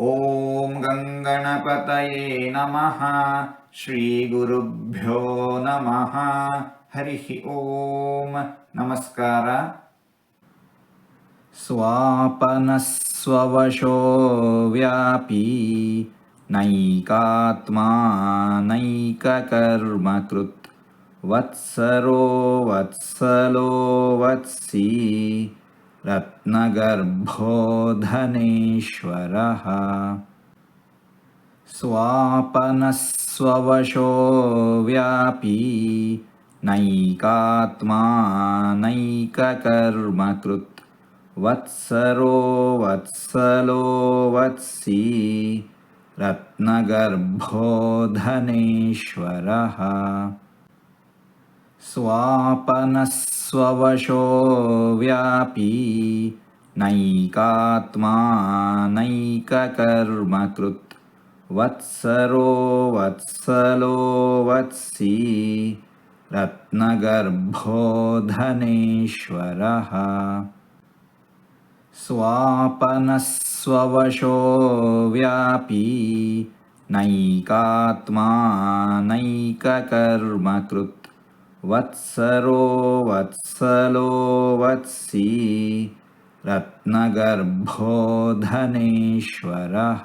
ॐ गङ्गणपतये नमः श्रीगुरुभ्यो नमः। हरिः ॐ नमस्कार। स्वापनस्ववशो व्यापी नैकात्मा नैककर्मकृत्। वत्सरो वत्सलो वत्सी। रत्नगर्भो धनेश्वरः स्वापनस्ववशो व्यापी नैकात्मा नैककर्मकृत्। वत्सरो वत्सलो वत्सी रत्नगर्भो धनेश्वरः स्वापनस्ववशो व्यापी नैकात्मा नैककर्मकृत् वत्सरो वत्सलो वत्सी रत्नगर्भो धनेश्वरः स्वापनस्ववशो व्यापी नैकात्मा नैककर्मकृत् वत्सरो वत्सलो वत्सी रत्नगर्भो धनेश्वरः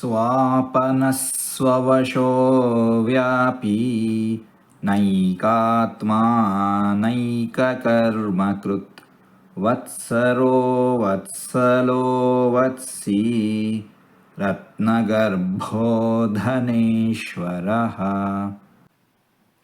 स्वापनस्ववशो व्यापी नैकात्मा नैककर्मकृत्। वत्सरो वत्सलो वत्सी रत्नगर्भो धनेश्वरः